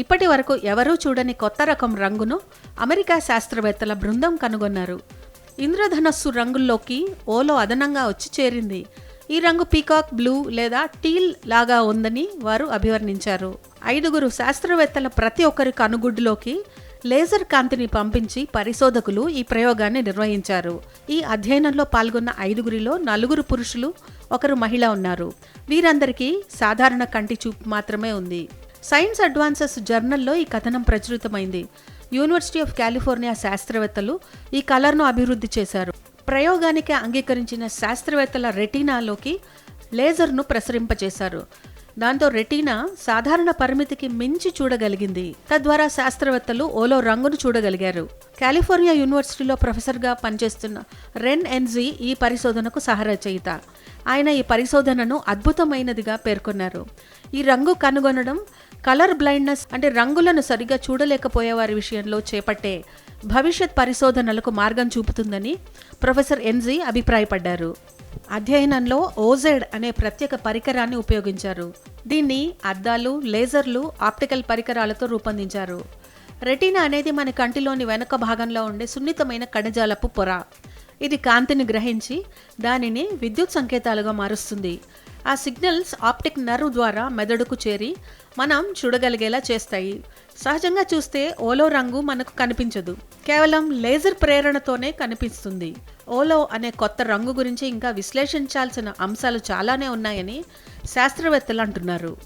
ఇప్పటి వరకు ఎవరూ చూడని కొత్త రకం రంగును అమెరికా శాస్త్రవేత్తల బృందం కనుగొన్నారు. ఇంద్రధనస్సు రంగుల్లోకి ఓలో అదనంగా వచ్చి చేరింది. ఈ రంగు పీకాక్ బ్లూ లేదా టీల్ లాగా ఉందని వారు అభివర్ణించారు. ఐదుగురు శాస్త్రవేత్తల ప్రతి ఒక్కరి కనుగుడ్డులోకి లేజర్ కాంతిని పంపించి పరిశోధకులు ఈ ప్రయోగాన్ని నిర్వహించారు. ఈ అధ్యయనంలో పాల్గొన్న ఐదుగురిలో నలుగురు పురుషులు ఒకరు మహిళ ఉన్నారు. వీరందరికీ సాధారణ కంటి చూపు మాత్రమే ఉంది. సైన్స్ అడ్వాన్సెస్ జర్నల్లో ఈ కథనం ప్రచురితమైంది. యూనివర్సిటీ ఆఫ్ కాలిఫోర్నియా శాస్త్రవేత్తలు ఈ కలర్ను అభివృద్ధి చేశారు. ప్రయోగానికి అంగీకరించిన శాస్త్రవేత్తల రెటీనాలోకి లేజర్ను ప్రసరింపచేశారు దాంతో రెటీనా సాధారణ పరిమితికి మించి చూడగలిగింది. తద్వారా శాస్త్రవేత్తలు ఓలో రంగును చూడగలిగారు. కాలిఫోర్నియా యూనివర్సిటీలో ప్రొఫెసర్గా పనిచేస్తున్న రెన్ ఎన్జీ ఈ పరిశోధనకు సహరచయిత ఆయన ఈ పరిశోధనను అద్భుతమైనదిగా పేర్కొన్నారు. ఈ రంగు కనుగొనడం కలర్ బ్లైండ్నెస్ అంటే రంగులను సరిగా చూడలేకపోయేవారి విషయంలో చేపట్టే భవిష్యత్ పరిశోధనలకు మార్గం చూపుతుందని ప్రొఫెసర్ ఎన్జీ అభిప్రాయపడ్డారు. అధ్యయనంలో ఓజెడ్ అనే ప్రత్యేక పరికరాన్ని ఉపయోగించారు. దీన్ని అద్దాలు లేజర్లు ఆప్టికల్ పరికరాలతో రూపొందించారు. రెటీనా అనేది మన కంటిలోని వెనుక భాగంలో ఉండే సున్నితమైన కణజాలపు పొర. ఇది కాంతిని గ్రహించి దానిని విద్యుత్ సంకేతాలుగా మారుస్తుంది. ఆ సిగ్నల్స్ ఆప్టిక్ నర్వ్ ద్వారా మెదడుకు చేరి మనం చూడగలిగేలా చేస్తాయి. సహజంగా చూస్తే ఓలో రంగు మనకు కనిపించదు. కేవలం లేజర్ ప్రేరణతోనే కనిపిస్తుంది. ఓలో అనే కొత్త రంగు గురించి ఇంకా విశ్లేషించాల్సిన అంశాలు చాలానే ఉన్నాయని శాస్త్రవేత్తలు అంటున్నారు.